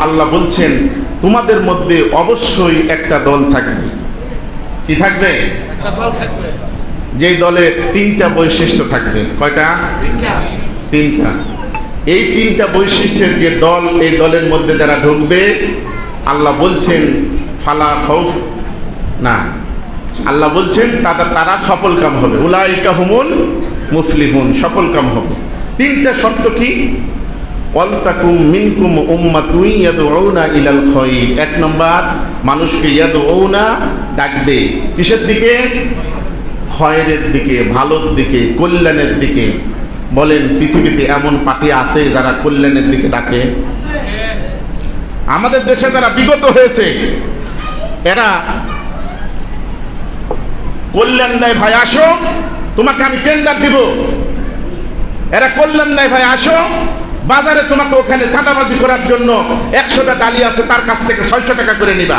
আল্লাহ বলছেন তোমাদের মধ্যে অবশ্যই একটা দল থাকবে। কি থাকবে? যে দল দলের তিনটা বৈশিষ্ট্য থাকবে। কয়টা? তিনটা। তিনটা। এই তিনটা বৈশিষ্ট্যের যে দল এই দলের মধ্যে যারা ঢুকবে আল্লাহ বলছেন ফালা খৌফ না। আল্লাহ বলছেন তারা তারা সফল কাম হবে। উলাইকা হুমুল মুফলিহুন সফল কাম হবে। তিনটা শর্ত কি? অলতাকুম মিনকুম উম্মাতুন ইয়াদউনা ইলাল এক নম্বর, মানুষকে ডাকবে কিসের দিকে? খয়ের দিকে, ভালোর দিকে, কল্যাণের দিকে। বলেন, পৃথিবীতে এমন পার্টি আছে যারা কল্যাণের দিকে ডাকে? আমাদের দেশে যারা বিগত হয়েছে, এরা কল্যাণ দেয়, ভাই, আসো। তোমাকে আমি টেন্ডার দিব। এরা কল্যাণ দেয়, ভাই, আসো। বাজারে তোমাকে ওখানে চাঁদাবাজি করার জন্য একশোটা ডালি আছে, তার কাছ থেকে ছয়শো টাকা করে নিবা।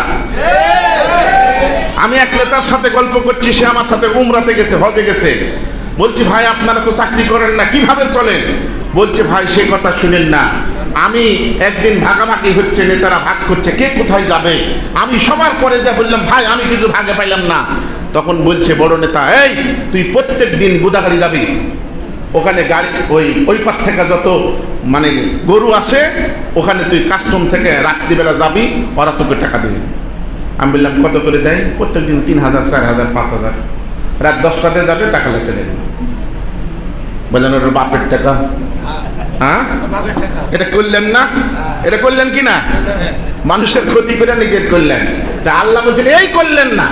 আমি এক নেতার সাথে গল্প করছি, সে আমার সাথে উমরাতে গেছে, হজে গেছে। বলছি, ভাই, আপনারা তো চাকরি করেন না, কীভাবে চলেন? বলছে, ভাই, সে কথা শুনেন না। আমি একদিন ভাগাভাগি হচ্ছে, নেতারা ভাগ করছে, কে কোথায় যাবে? আমি সবার পরে যা বললাম, ভাই, আমি কিছু ভাগে পাইলাম না। তখন বলছে, বড় নেতা, এই, তুই প্রত্যেক দিন গুদাগাড়ি যাবি। ওখানে গাড়ি, ওই ওই পার থেকে যত মানে গরু আসে, ওখানে তুই কাস্টম থেকে রাত্রিবেলা যাবি, ওরা তোকে টাকা দিবে। আমি বললাম, কত করে দেয়? প্রত্যেক দিন তিন হাজার, চার হাজার, পাঁচ হাজার। রাত দশটাতে যাবে, টাকা লেসে দেবে বললেন ওর বাপের টাকা। হ্যাঁ? এটা করলেন না? এটা করলেন কি না? মানুষের ক্ষতি করে নিজের করলেন। তা আল্লাহ বলছেন, এই করলেন না।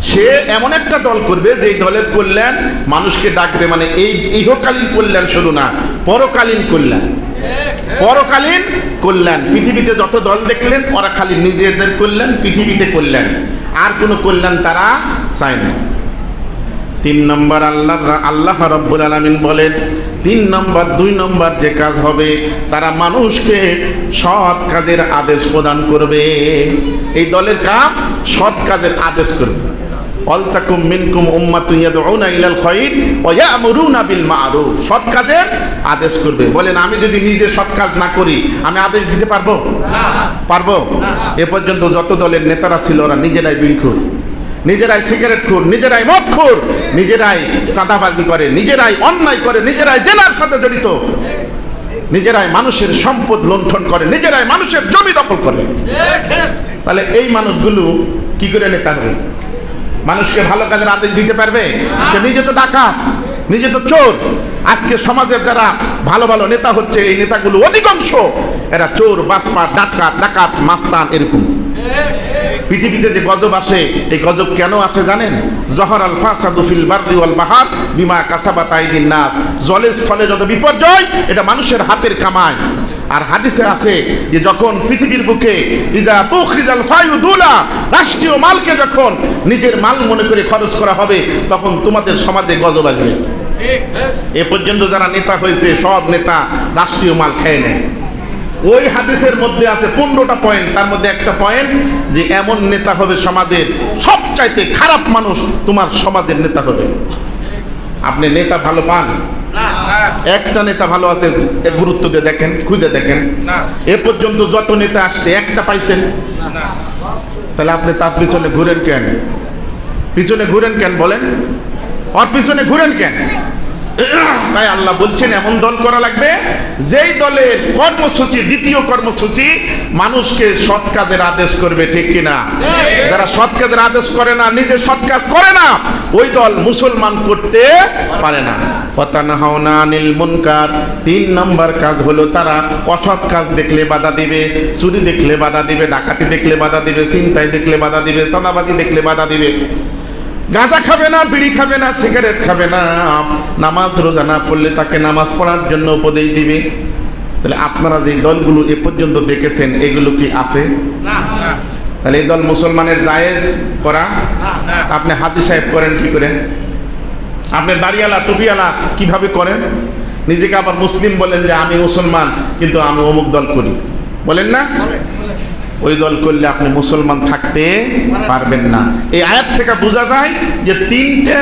সে এমন একটা দল করবে যে দলের কল্যাণ মানুষকে ডাকবে মানে এই ইহকালীন কল্যাণ শুধু না, পরকালীন কল্যাণ। পরকালীন কল্যাণ। পৃথিবীতে যত দল দেখলেন খালি নিজেদের কল্যাণ, পৃথিবীতে কল্যাণ। আর কোনো কল্যাণ তারা চায় না। তিন নম্বর আল্লাহ আল্লাহ রব্বুল আলমিন বলেন, তিন নম্বর, দুই নম্বর যে কাজ হবে, তারা মানুষকে সৎ কাজের আদেশ প্রদান করবে। এই দলের কাজ সৎ কাজের আদেশ করবে। অলতাকুম মিনকুম উম্মাতুন ইয়াদউনা ইলাল খায়র ওয়া ইয়ামুরুনা বিল মা'রুফ। সৎ কাজের আদেশ করবে। বলেন, আমি যদি নিজে সৎ কাজ না করি, আমি আদেশ দিতে পারব? পারব? এ পর্যন্ত যত দলের নেতারা ছিল, ওরা নিজেরাই বিড়ি খোর। নিজেরাই সিগারেট খোর, নিজেরাই মদ খোর, নিজেরাই চাঁদাবাজি করে, নিজেরাই অন্যায় করে, নিজেরাই জেলার সাথে জড়িত। নিজেরাই মানুষের সম্পদ লুণ্ঠন করে, নিজেরাই মানুষের জমি দখল করে। তাহলে এই মানুষগুলো কি করে নেতা হবে? মানুষকে ভালো কাজের আদেশ দিতে পারবে? সে নিজে তো ডাকাত, নিজে তো চোর। আজকে সমাজের যারা ভালো ভালো নেতা হচ্ছে, এই নেতাগুলো অধিকাংশ এরা চোর, বাসপা, ডাকাত ডাকাত, মাস্তান এরকম। পৃথিবীতে যে গজব আসে, এই গজব কেন আসে জানেন? জহর আল ফাসাদু ফিল বারদি ওয়াল বাহার বিমা কাসাবাত আইদিন নাস। জলের স্থলে যত বিপর্যয়, এটা মানুষের হাতের কামায়। আর হাদিসে আছে যে যখন পৃথিবীর বুকে ইজা তুখিজাল ফায়ুদুলা, রাষ্ট্রীয় মালকে যখন নিজের মাল মনে করে খরচ করা হবে, তখন তোমাদের সমাজে গজব আসবে। এ পর্যন্ত যারা নেতা হয়েছে, সব নেতা রাষ্ট্রীয় মাল খেয়ে নেয়। ওই হাদিসের মধ্যে আছে পনেরোটা পয়েন্ট তার মধ্যে একটা পয়েন্ট যে এমন নেতা হবে সমাজের সবচাইতে খারাপ মানুষ তোমার সমাজের নেতা হবে। আপনি নেতা ভালো পান? একটা নেতা ভালো আছে এর গুরুত্ব দিয়ে দেখেন খুঁজে দেখেন। এ পর্যন্ত যত নেতা আসছে একটা পাইছেন। তাহলে আপনি তার পিছনে ঘুরেন কেন? পিছনে ঘুরেন কেন বলেন? ওর পিছনে ঘুরেন কেন? তাই আল্লাহ বলছেন, এমন দল করা লাগবে, যেই দলের কর্মসূচি, দ্বিতীয় কর্মসূচি, মানুষকে সৎ কাজের আদেশ করবে, ঠিক কিনা? যারা সৎ কাজের আদেশ করে না, নিজে সৎ কাজ করে না, ওই দল মুসলমান করতে পারে না। তিন নম্বর কাজ হলো তারা অসৎ কাজ দেখলে বাধা দিবে, চুরি দেখলে বাধা দিবে, ডাকাতি দেখলে বাধা দিবে চিন্তায় দেখলে বাধা দিবে সাদাবাজি দেখলে বাধা দিবে। গাঁজা খাবে না বিড়ি খাবে না সিগারেট খাবে না। নামাজ রোজা না পড়লে তাকে নামাজ পড়ার জন্য উপদেশ দিবে। তাহলে আপনারা যে দলগুলো এ পর্যন্ত দেখেছেন এগুলো কি আছে? তাহলে এই দল মুসলমানের জায়েজ করা? আপনি হাতি সাহেব করেন কি করেন? আপনি দাঁড়িয়ালা টুপিয়ালা কীভাবে করেন? নিজেকে আবার মুসলিম বলেন যে আমি মুসলমান কিন্তু আমি অমুক দল করি। বলেন না? ওই দল করলে আপনি মুসলমান থাকতে পারবেন না। এই আয়াত থেকে বোঝা যায় যে তিনটে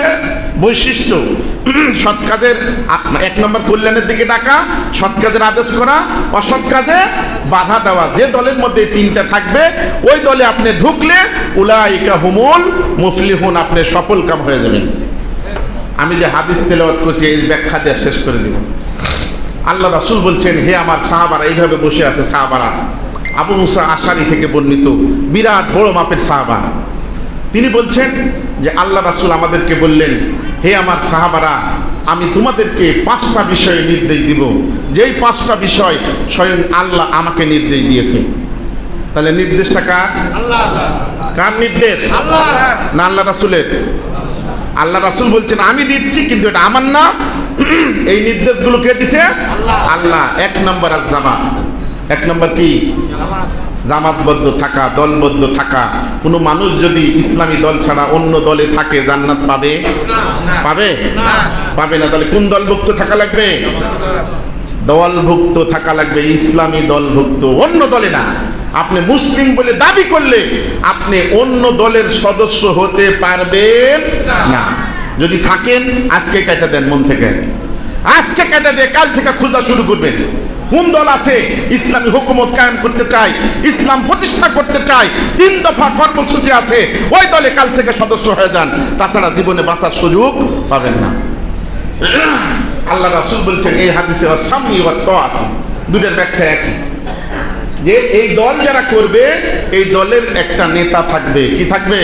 বৈশিষ্ট্য। সৎ কাজের এক নম্বর কল্যাণের দিকে ডাকা, সৎ কাজের আদেশ করা, অসৎ কাজে বাধা দেওয়া। যে দলের মধ্যে তিনটা থাকবে, ওই দলে আপনি ঢুকলে উলাইকা হুমুল মুফলিহুন, আপনি সফল কাম হয়ে যাবেন। আমি যে হাদিস তেলাওয়াত করছি এই ব্যাখ্যা দিয়ে শেষ করে দিব। আল্লাহ রাসূল বলছেন, হে আমার সাহাবারা, এইভাবে বসে আছে সাহাবারা। আবু মুসা আশারি থেকে বর্ণিত বিরাট বড় মাপের সাহাবা। তিনি বলছেন যে, আল্লাহ রাসূল আমাদেরকে বললেন, হে আমার সাহাবারা, আমি তোমাদেরকে পাঁচটা বিষয়ে নির্দেশ দিব। যেই পাঁচটা বিষয় স্বয়ং আল্লাহ আমাকে নির্দেশ দিয়েছে। তাহলে নির্দেশটা কার? কার নির্দেশ? আল্লাহ না আল্লাহ রাসূলের। আল্লাহ রাসূল বলছেন, আমি দিচ্ছি, কিন্তু এটা আমার না। এই নির্দেশগুলো কে দিছে? আল্লাহ। এক নম্বর আর জামাত এক নম্বর কি? জামাতবদ্ধ থাকা, দলবদ্ধ থাকা। কোনো মানুষ যদি ইসলামী দল ছাড়া অন্য দলে থাকে, জান্নাত পাবে? পাবে? পাবে না। তাহলে কোন দলভুক্ত থাকা লাগবে? দলভুক্ত থাকা লাগবে, ইসলামী দলভুক্ত। অন্য দলে না। আপনি মুসলিম বলে দাবি করলে আপনি অন্য দলের সদস্য হতে পারবেন না। যদি থাকেন, আজকে কেটে দেন মন থেকে। আজকে কেটে দিয়ে কাল থেকে খোঁজা শুরু করবেন। কোন দল আছে ইসলামী হুকুমত কায়েম করতে চায় ইসলাম প্রতিষ্ঠা করতে চায় তিন দফা কর্মসূচি আছে ওই দলে কাল থেকে সদস্য হয়ে যান। তাছাড়া জীবনে বাঁচার সুযোগ পাবেন না। আল্লাহ রাসূল বলছেন এই হাদিসে সামনি দুটার ব্যাখ্যা একই। যে এই দল যারা করবে এই দলের একটা নেতা থাকবে। কি থাকবে?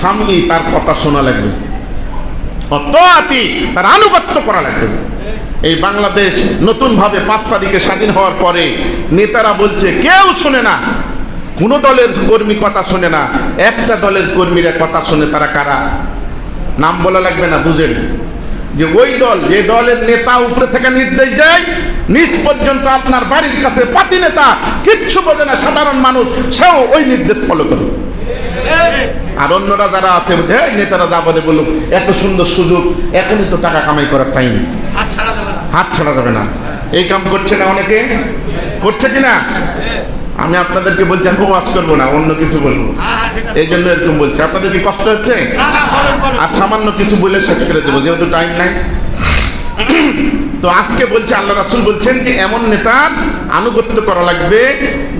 সামনি তার কথা শোনা লাগবে। অতআতি তার আনুগত্য করা লাগবে। এই বাংলাদেশ নতুনভাবে পাঁচ তারিখে স্বাধীন হওয়ার পরে নেতারা বলছে, কেউ শোনে না। কোনো দলের কর্মী কথা শোনে না। একটা দলের কর্মীরা কথা শোনে, তারা কারা? নাম বলা লাগবে না, বুঝেন। যে ওই দল, যে দলের নেতা উপরে থেকে নির্দেশ দেয় নিজ পর্যন্ত আপনার বাড়ির কাছে পাতি নেতা, কিচ্ছু বোঝে না, সাধারণ মানুষ, সেও ওই নির্দেশ ফলো করে। আর অন্যরা যারা আছে বুঝে নেতারা যা বলে বলুক এত সুন্দর সুযোগ এখনই তো টাকা কামাই করার টাইম হাত ছাড়া যাবে না। এই কাম করছে না অনেকে? করছে কিনা আমি আপনাদেরকে বলছি আমি ওয়াজ করব না অন্য কিছু বলব। এই জন্য এরকম বলছি। আপনাদের কি কষ্ট হচ্ছে? আর সামান্য কিছু বলে শেষ করে দেবো যেহেতু টাইম নাই। তো আজকে বলছে আল্লাহ রাসুল বলছেন যে এমন নেতার আনুগত্য করা লাগবে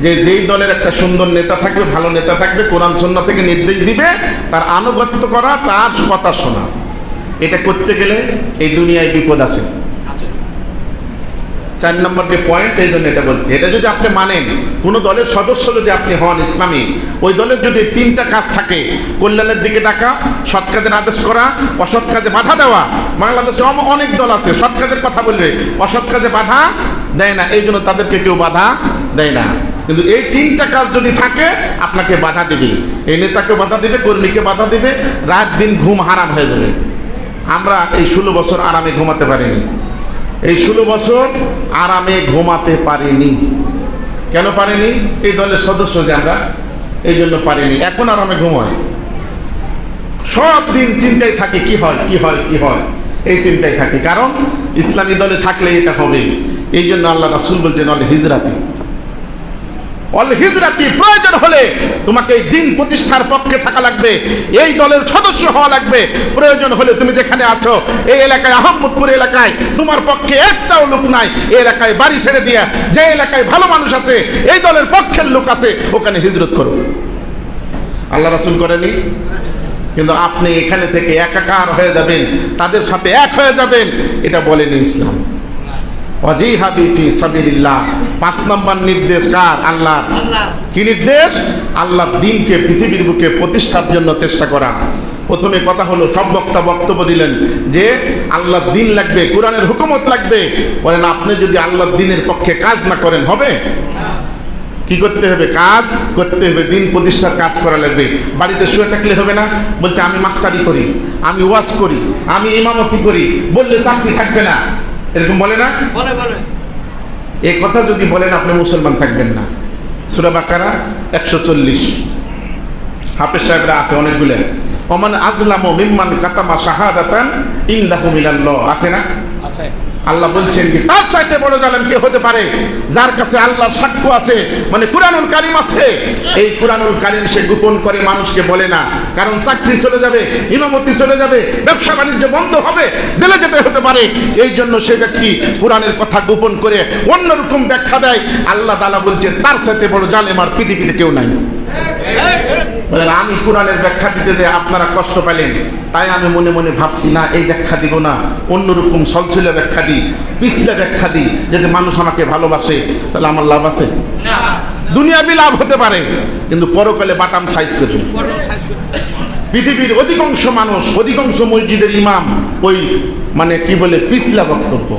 যে যেই দলের একটা সুন্দর নেতা থাকবে ভালো নেতা থাকবে কোরআন সন্না থেকে নির্দেশ দিবে তার আনুগত্য করা তার কথা শোনা। এটা করতে গেলে এই দুনিয়ায় বিপদ আছে। চার নম্বর যে পয়েন্ট এই জন্য এটা বলছি। এটা যদি আপনি মানেন কোন দলের সদস্য যদি আপনি হন ইসলামী ওই দলের যদি তিনটা কাজ থাকে কল্যাণের দিকে ডাকা সৎ কাজের আদেশ করা অসৎ কাজে বাধা দেওয়া বাংলাদেশে অনেক দল আছে সৎ কাজের কথা বলবে অসৎ কাজে বাধা দেয় না, এই জন্য তাদেরকে কেউ বাধা দেয় না। কিন্তু এই তিনটা কাজ যদি থাকে, আপনাকে বাধা দেবে। এই নেতাকে বাধা দেবে, কর্মীকে বাধা দেবে, রাত দিন ঘুম হারাম হয়ে যাবে। আমরা এই ষোলো বছর আরামে ঘুমাতে পারিনি। এই ষোলো বছর আরামে ঘুমাতে পারিনি। কেন পারিনি? এই দলের সদস্য যে আমরা, এই জন্য পারিনি। এখন আরামে ঘুমায় সব দিন চিন্তায় থাকি, কি হয় কি হয় কি হয়? এই চিন্তায় থাকি। কারণ ইসলামী দলে থাকলে এটা হবে এই জন্য আল্লাহ রাসুল বলছেন অল হিজরাতি। অল হিজরাতি, প্রয়োজন হলে তোমাকে এই দিন প্রতিষ্ঠার পক্ষে থাকা লাগবে, এই দলের সদস্য হওয়া লাগবে। প্রয়োজন হলে তুমি যেখানে আছো, এই এলাকায়, আহমদপুর এলাকায়, তোমার পক্ষে একটাও লোক নাই। এই এলাকায় বাড়ি ছেড়ে দিয়া, যে এলাকায় ভালো মানুষ আছে, এই দলের পক্ষের লোক আছে, ওখানে হিজরত করো। আল্লাহ রাসুল করেনি? কিন্তু আপনি এখানে থেকে একাকার হয়ে যাবেন, তাদের সাথে এক হয়ে যাবেন, এটা বলেনি ইসলাম। পাঁচ নম্বর নির্দেশ কার? আল্লাহ। কি নির্দেশ? আল্লাহ দিনকে পৃথিবীর বুকে প্রতিষ্ঠার জন্য চেষ্টা করা। প্রথমে কথা হলো সব বক্তা বক্তব্য দিলেন যে আল্লাহ দিন লাগবে কোরআনের হুকুমত লাগবে। বলেন আপনি যদি আল্লাহ দিনের পক্ষে কাজ না করেন হবে? কি করতে হবে? কাজ করতে হবে দিন প্রতিষ্ঠার কাজ করা লাগবে। বাড়িতে শুয়ে থাকলে হবে না? বলছে আমি মাস্টারি করি আমি ওয়াজ করি আমি ইমামতি করি। বললে চাকরি থাকবে না। এরকম বলে না? বলে বলে। এই কথা যদি বলেন আপনি মুসলমান থাকবেন না। সুরা বাকারা একশো চল্লিশ। হাফেজ সাহেবরা আছে অনেকগুলো। অমান আজলাম মিম্মান কাতামা শাহাদাতান ইন্দাহু মিনাল্লাহ। আছে না? আছে। আল্লাহ বলছেন কি, তার চাইতে বড় জালেম কে হতে পারে? যার কাছে আল্লাহর সাক্ষ্য আছে মানে কুরআনুল কারিম আছে। এই কুরআনুল কারিম সে গোপন করে মানুষকে বলে না। কারণ চাকরি চলে যাবে, ইমামতি চলে যাবে, ব্যবসা বাণিজ্য বন্ধ হবে, জেলে যেতে হতে পারে। এই জন্য সে ব্যক্তি কোরআনের কথা গোপন করে অন্যরকম ব্যাখ্যা দেয়। আল্লাহ তাআলা বলছে, তার সাথে বড় জালেম আর পৃথিবীতে কেউ নাই। বলেন আমি কোরআনের ব্যাখ্যা দিতে যে আপনারা কষ্ট পেলেন তাই আমি মনে মনে ভাবছি না এই ব্যাখ্যা দিব না। অন্যরকম সলছিল ব্যাখ্যা দিই পিছলে ব্যাখ্যা দিই যদি মানুষ আমাকে ভালোবাসে তাহলে আমার লাভ আছে? দুনিয়াবি লাভ হতে পারে কিন্তু পরকালে বাটাম সাইজ করবে পৃথিবীর অধিকাংশ মানুষ অধিকাংশ মসজিদের ইমাম ওই মানে কি বলে পিছলা বক্তব্য।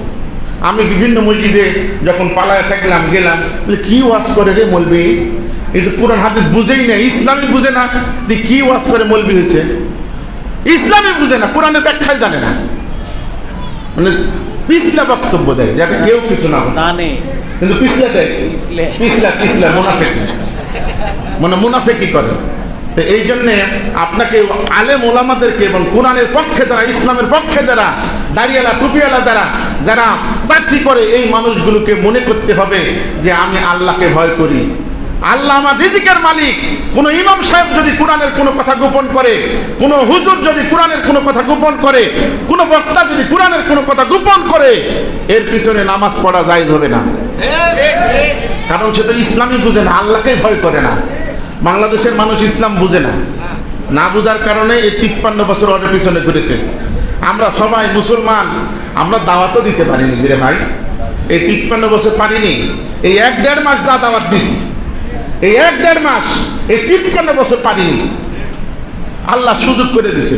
আমি বিভিন্ন মসজিদে যখন পালায় থাকলাম গেলাম কি ওয়াজ করে রে মলবি? এই তো কোরআন হাদিস বুঝেই না ইসলামই বুঝে না যে কি ওয়াজ করে মলবি হয়েছে। ইসলামই বুঝে না কোরআনের ব্যাখ্যাই জানে না। মানে পিছলা বক্তব্য দেয় যাতে কেউ কিছু না জানে। কিন্তু পিছলা দেয় পিছলে। পিছলা পিছলা মুনাফেকি। মানে মুনাফেকি করে। তো এই জন্যে আপনাকে আলেম ওলামাদেরকে এবং কোরআনের পক্ষে যারা ইসলামের পক্ষে যারা দাঁড়িয়ালা টুপিওয়ালা যারা যারা চাকরি করে এই মানুষগুলোকে মনে করতে হবে যে আমি আল্লাহকে ভয় করি। আল্লাহ আমার রিজিকের মালিক। কোন ইমাম সাহেব যদি কোরআনের কোনো কথা গোপন করে, কোন হুজুর যদি কোরআনের কোনো কথা গোপন করে, কোন বক্তা যদি কোরআনের কোনো কথা গোপন করে, এর পিছনে নামাজ পড়া জায়জ হবে না। কারণ সে তো ইসলামই বুঝে না আল্লাহকে ভয় করে না। বাংলাদেশের মানুষ ইসলাম বুঝে না। না বুঝার কারণে এই তিপ্পান্ন বছর ওদের পিছনে ঘুরেছে। আমরা সবাই মুসলমান, আমরা দাওয়াতও দিতে পারিনি যে ভাই। এই তিপ্পান্ন বছর পারিনি। এই এক দেড় মাস দা দাওয়াত দিছি। এই এক দেড় মাস, এই তিপ্পান্ন বছর পারিনি আল্লাহ সুযোগ করে দিছে।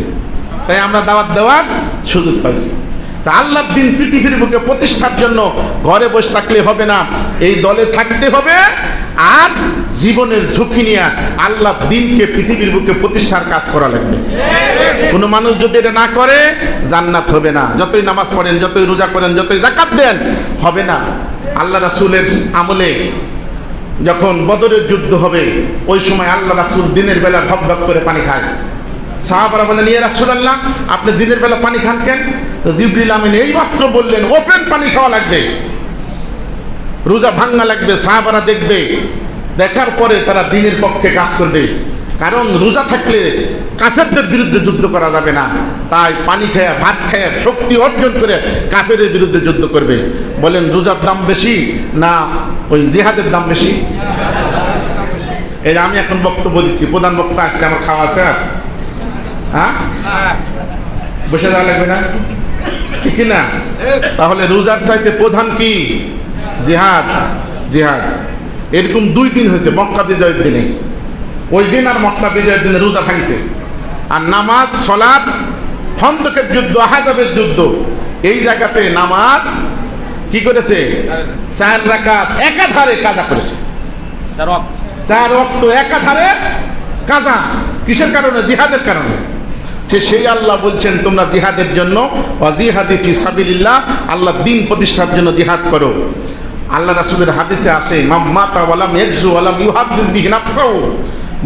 তাই আমরা দাওয়াত দেওয়ার সুযোগ পাইছি। তা আল্লাহর দিন পৃথিবীর বুকে প্রতিষ্ঠার জন্য ঘরে বসে থাকলে হবে না। এই দলে থাকতে হবে আর জীবনের ঝুঁকি নিয়ে আল্লাহ দিনকে পৃথিবীর বুকে প্রতিষ্ঠার কাজ করা লাগবে। কোনো মানুষ যদি এটা না করে, জান্নাত হবে না। যতই নামাজ পড়েন, যতই রোজা করেন, যতই জাকাত দেন, হবে না। আল্লাহ রাসুলের আমলে যখন বদরের যুদ্ধ হবে, ওই সময় আল্লাহ রাসুল দিনের বেলা ভক ভক করে পানি খায়। সাহাবারা বলেন ইয়ে রাসুল আল্লাহ আপনি দিনের বেলা পানি খান কেন? জিবরিল আমিন এই মাত্র বললেন ওপেন পানি খাওয়া লাগবে। রোজা ভাঙ্গা লাগবে, সাহাবারা দেখবে। দেখার পরে তারা দিনের পক্ষে কাজ করবে। কারণ রোজা থাকলে কাফেরদের বিরুদ্ধে যুদ্ধ করা যাবে না। তাই পানি খেয়ে, ভাত খেয়ে, শক্তি অর্জন করে কাফের বিরুদ্ধে যুদ্ধ করবে। বলেন, রোজার দাম বেশি না ওই জেহাদের দাম বেশি? এই আমি এখন বক্তব্য দিচ্ছি। প্রধান বক্তা আসছে, আমার খাওয়া আছে আর? হ্যাঁ? বসে যাওয়া লাগবে না? ঠিক না? তাহলে রোজার চাইতে প্রধান কি? জেহাদ। জেহাদ। এরকম দুই দিন হয়েছে, মক্কা বিজয়ের দিনে। ওই দিন আর মক্কা বিজয়ের দিনে রোজা ভাঙছে। আর নামাজ সলাদ খন্দকের যুদ্ধ আহাজাবের যুদ্ধ এই জায়গাতে নামাজ কি করেছে? চার রাকাত একাধারে কাজা করেছে। চার রক্ত একাধারে কাজা। কিসের কারণে? জিহাদের কারণে। সে সেই আল্লাহ বলছেন তোমরা জিহাদের জন্য জিহাদি ফি সাবিলিল্লাহ আল্লাহ দিন প্রতিষ্ঠার জন্য জিহাদ করো। আল্লাহ রাসূলের হাদিসে আসে মাম মাতা ওয়ালাম ইয়াজু ওয়ালাম নাফসাহু।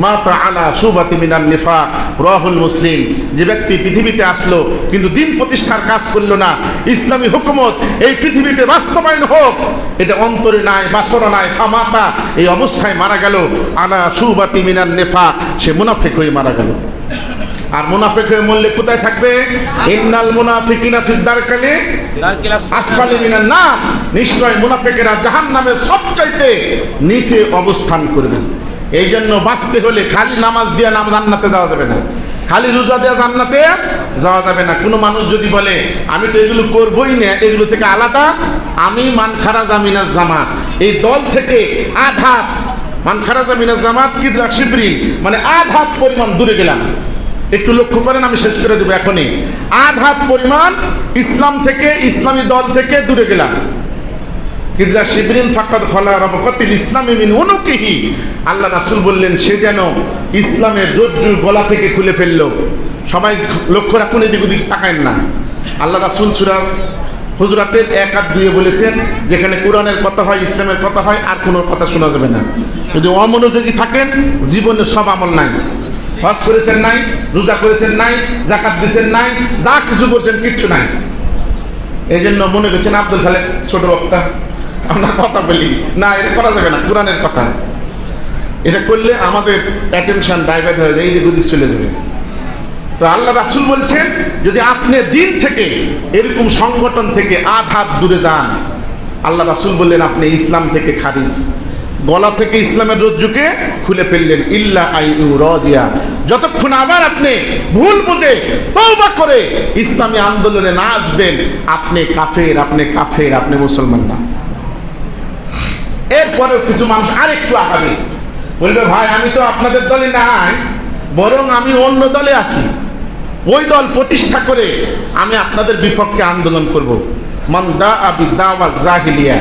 মাতা আলা সুবাতি মিনান নিফাক, রাহুল মুসলিম। যে ব্যক্তি পৃথিবীতে আসলো, কিন্তু দিন প্রতিষ্ঠার কাজ করল না, ইসলামী হুকুমত এই পৃথিবীতে বাস্তবায়ন হোক, এটা অন্তরে নাই, বাসনা নাই ফামাতা এই অবস্থায় মারা গেল, আলা সুবাতি মিনান নেফাক, সে মুনাফিক হয়ে মারা গেল। আর মুনাফিক হয়ে মরলে কোথায় থাকবে? ইন্নাল মুনাফিকিনা ফিদ দারকালে তার ক্লাস আসফালি মিনান না নিশ্চয় মুনাফিকেরা জাহান্নামের সবচাইতে নিচে অবস্থান করবেন। এই জন্য বাঁচতে হলে খালি নামাজ দিয়ে নাম জান্নাতে যাওয়া যাবে না। খালি রোজা দেওয়া জান্নাতে যাওয়া যাবে না। কোনো মানুষ যদি বলে, আমি তো এগুলো করবই না, এগুলো থেকে আলাদা। আমি মান খারাজ আমিনাজ জামাত। এই দল থেকে আধাত মান খারাজ আমিনাজ জামাত কিদরা শিবরিন মানে আধাত পরিমাণ দূরে গেলাম। একটু লক্ষ্য করেন, আমি শেষ করে দেবো এখনই। আধ হাত পরিমাণ ইসলাম থেকে, ইসলামী দল থেকে দূরে গেলাম। কিদরা শিবরিন ফাকাদ খলা রবকতিল ইসলামী মিন উনুকিহি। আল্লাহ রাসূল বললেন, সে যেন ইসলামের রজ্জু গলা থেকে খুলে ফেলল। সবাই লক্ষ্য রাখুন, এদিক ওদিক তাকায়েন না। আল্লাহ রাসূল সূরা হুজরাতের এক আর দুয়ে বলেছেন, যেখানে কোরআনের কথা হয়, ইসলামের কথা হয়, আর কোনো কথা শোনা যাবে না। যদি অমনোযোগী থাকেন, জীবনে সব আমল নাই। হজ করেছেন নাই, রোজা করেছেন নাই জাকাত দিয়েছেন নাই, যা কিছু করছেন কিচ্ছু নাই। এই জন্য মনে করছেন আব্দুল খালেক ছোট বক্তা। আমরা কথা বলি। না, এটা করা যাবে না, কোরআনের কথা। এটা করলে আমাদের অ্যাটেনশন ডাইভার্ট হয়ে যায়, এই দিক চলে যাবে। তো আল্লাহ রাসুল বলছেন, যদি আপনি দিন থেকে এরকম সংগঠন থেকে আধ হাত দূরে যান, আল্লাহ রাসুল বললেন, আপনি ইসলাম থেকে খারিজ। গলা থেকে ইসলামের রজ্জুকে খুলে ফেললেন, ইল্লা আই রাজিয়া। যতক্ষণ আবার আপনি ভুল বুঝে তওবা করে ইসলামী আন্দোলনে না আসবেন, আপনি কাফের আপনি কাফের, আপনি মুসলমান না। এরপরেও কিছু মানুষ আরেকটু আগাবে বলবে, ভাই, আমি তো আপনাদের দলে নাই, বরং আমি অন্য দলে আছি। ওই দল প্রতিষ্ঠা করে আমি আপনাদের বিপক্ষে আন্দোলন করব। মন্দা আবি দাওয়া জাহিলিয়া।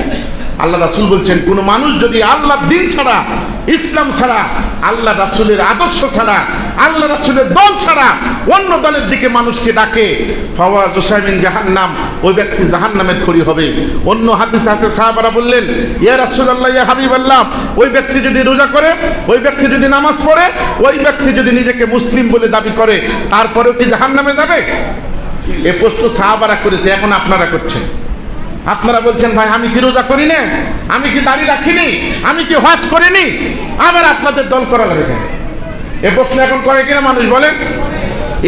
আল্লাহ রাসুল বলছেন, কোন মানুষ যদি আল্লাহ দিন ছাড়া, ইসলাম ছাড়া, আল্লাহ রাসুলের আদর্শ ছাড়া, আল্লাহ রাসুলের দল ছাড়া অন্য দলের দিকে মানুষকে ডাকে ফওয়াজ হোসাইমিন জাহান্নাম, ওই ব্যক্তি জাহান্নামের খড়ি হবে। অন্য হাদিস আছে, সাহাবারা বললেন, ইয়া রাসূলুল্লাহ, ইয়া হাবিবাল্লাহ, ওই ব্যক্তি যদি রোজা করে, ওই ব্যক্তি যদি নামাজ পড়ে, ওই ব্যক্তি যদি নিজেকে মুসলিম বলে দাবি করে, তারপরেও কি জাহান্নামে যাবে? এ প্রশ্ন সাহাবারা করেছে, এখন আপনারা করছেন। আপনারা বলছেন, ভাই, আমি কি রোজা করি না আমি কি দাড়ি রাখিনি? আমি কি হজ করিনি? আবার আপনাদের দল করা লাগে কেন? এ প্রশ্ন এখন করে কিনা মানুষ বলেন?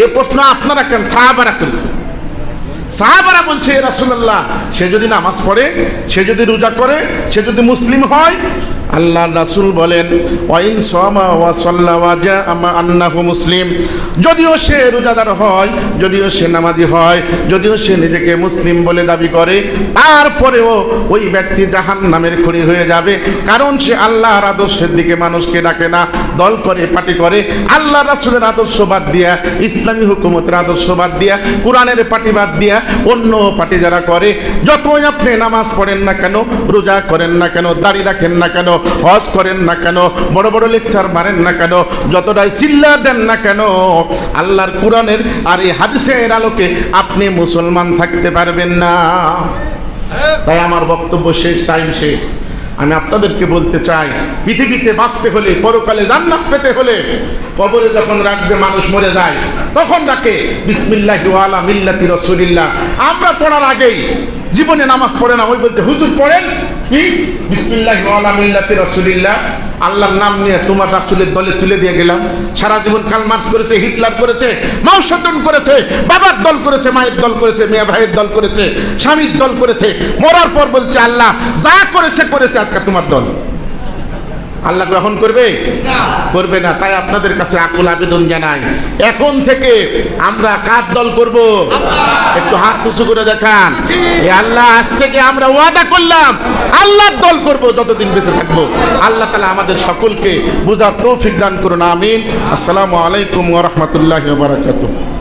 এ প্রশ্ন আপনারা কেন সাহাবারা করেছে? সাহাবারা বলছে রাসুল্লাহ সে যদি নামাজ পড়ে, সে যদি রোজা করে, সে যদি মুসলিম হয় আল্লাহ রাসুল বলেন, ওয়াইন সামা ওয়া সাল্লা ওয়া জাআমা আন্নাহু মুসলিম। যদিও সে রোজাদার হয়, যদিও সে নামাজি হয়, যদিও সে নিজেকে মুসলিম বলে দাবি করে, তারপরেও ওই ব্যক্তি জাহান নামের খড়ি হয়ে যাবে, কারণ সে আল্লাহর আদর্শের দিকে মানুষকে ডাকে না, দল করে, পার্টি করে। আল্লাহ রাসুলের আদর্শ বাদ দিয়া, ইসলামী হুকুমতের আদর্শ বাদ দিয়া, কোরআনের পার্টি বাদ দিয়া, অন্য পার্টি যারা করে, যতই আপনি নামাজ পড়েন না কেন, রোজা করেন না কেন, দাড়ি রাখেন না কেন হজ করেন না কেন? বড় বড় লেকচার মারেন না কেন? যতটাই চিল্লা দেন না কেন? আল্লাহর কোরআনের আর এই হাদিসের আলোকে আপনি মুসলমান থাকতে পারবেন না। তাই আমার বক্তব্য শেষ টাইম শেষ। আমি আপনাদেরকে বলতে চাই, পৃথিবীতে বাঁচতে হলে, পরকালে জান্নাত পেতে হলে কবরে যখন রাখবে, মানুষ মরে যায়, তখন রাখে বিসমিল্লাহ ওয়ালা মিল্লাতি রসুলিল্লাহ। আমরা পড়ার আগেই, জীবনে নামাজ পড়ে না, ওই বলতে, হুজুর, পড়েন। কি? বিসমিল্লাহ ওয়ালা মিল্লাতি রসুলিল্লাহ। আল্লাহর নাম নিয়ে তোমার রাসুলের দলে তুলে দিয়ে গেলাম। সারা জীবন কাল মার্চ করেছে, হিটলার করেছে মাউসাদন করেছে, বাবার দল করেছে, মায়ের দল করেছে, মেয়ে ভাইয়ের দল করেছে, স্বামীর দল করেছে। মরার পর বলছে, আল্লাহ যা করেছে করেছে। আজকে তোমার দল? আল্লাহ গ্রহণ করবে? করবে না। তাই আপনাদের কাছে আকুল আবেদন জানাই। এখন থেকে আমরা কার দল করব? একটু হাত উঁচু করে দেখান। আল্লাহ আজ থেকে আমরা ওয়াদা করলাম। আল্লাহর দল করব যতদিন বেঁচে থাকব। আল্লাহ তালা আমাদের সকলকে বুঝার তৌফিক দান করুন। আমিন। আসসালামু আলাইকুম ওয়া রাহমাতুল্লাহি ওয়া বারাকাতুহু।